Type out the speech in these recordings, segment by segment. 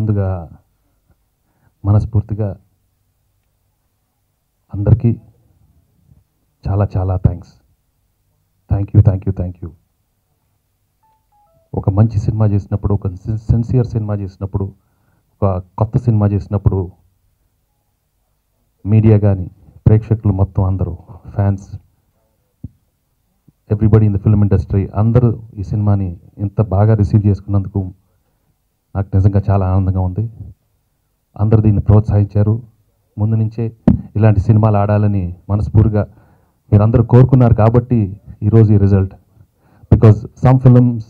ముందుగా మనస్ఫూర్తిగా అందరికీ చాలా చాలా thanks thank you thank you thank you ఒక మంచి సినిమా చేసినప్పుడు ఒక సిన్సియర్ సినిమా చేసినప్పుడు ఒక కొత్త సినిమా చేసినప్పుడు మీడియా కానీ ప్రేక్షకులు మొత్తం అందరూ fans everybody in the film industry అందరూ ఈ సినిమాని ఇంత బాగా రిసీవ్ చేసుకున్నందుకు నాకు నిజంగా చాలా ఆనందంగా ఉంది. అందరూ దీన్ని ప్రోత్సహించారు. ముందు నుంచే ఇలాంటి సినిమాలు ఆడాలని మనస్ఫూర్తిగా మీరందరూ కోరుకున్నారు కాబట్టి ఈరోజు ఈ result. Because some films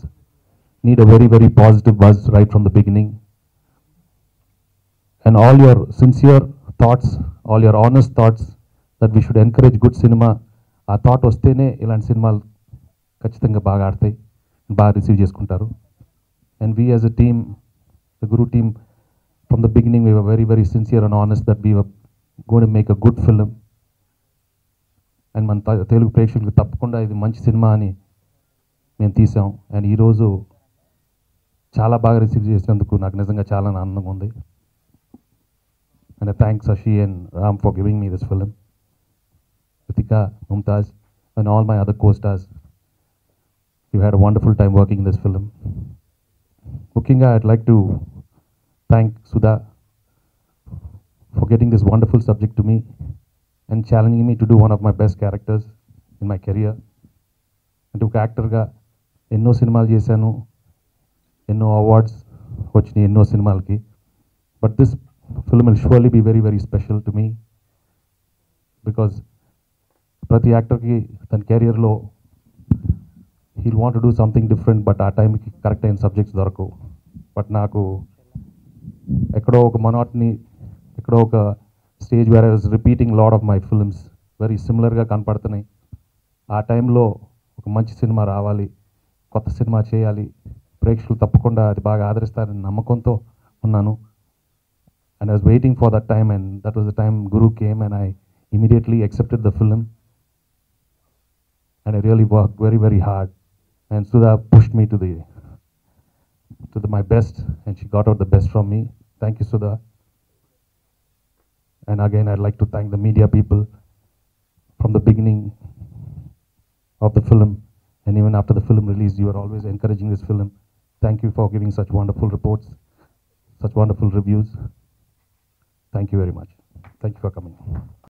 need a very very positive buzz right from the beginning and all your sincere thoughts all your honest thoughts that we should encourage good cinema ఆ థాట్ వస్తేనే ఇలాంటి సినిమాలు ఖచ్చితంగా బాగా ఆడతాయి బాగా రిసీవ్ చేసుకుంటారు. And we as a team the Guru team from very very we very very sincere and honest that we got make a good film and మన తెలుగు ప్రేక్షకులకు తప్పకుండా ఇది మంచి సినిమా అని మేము తీసాం అండ్ ఈరోజు చాలా బాగా రిసీవ్ చేసినందుకు నాకు నిజంగా చాలా ఆనందంగా ఉంది and thanks Ashi and Ram for giving me this film Ritika, Mumtaz, and all my other co-stars. You had a wonderful time working in this film. Mukinga, I'd thank Sudha for getting this wonderful subject to me and challenging me to do one of my best characters in my career. అంటే ఒక యాక్టర్గా ఎన్నో సినిమాలు చేశాను ఎన్నో awards వచ్చినాయి ఎన్నో సినిమాలకి but this film will surely be very very special to me because ప్రతి యాక్టర్కి తన కెరియర్లో he'll want do something different but ఆ టైంకి కరెక్ట్ అయిన సబ్జెక్ట్స్ దొరకవు బట్ నాకు ఎక్కడో ఒక మనోట్ని ఎక్కడో ఒక stage where I was repeating lot of my films very సిమిలర్గా కనపడుతున్నాయి. ఆ టైంలో ఒక మంచి సినిమా రావాలి కొత్త సినిమా చేయాలి ప్రేక్షకులు తప్పకుండా అది బాగా ఆదరిస్తారని నమ్మకంతో ఉన్నాను. And I was waiting for that time and that was the time Guru came and I immediately accepted the film and I really work very very hard and Sudha pushed me to the to the my best and she got out the best from me thank you Sudha. And again I'd like to thank the media people from the beginning of the film. And even after the film release you were always encouraging this film. Thank you for giving such wonderful reports such wonderful reviews. Thank you very much. Thank you for coming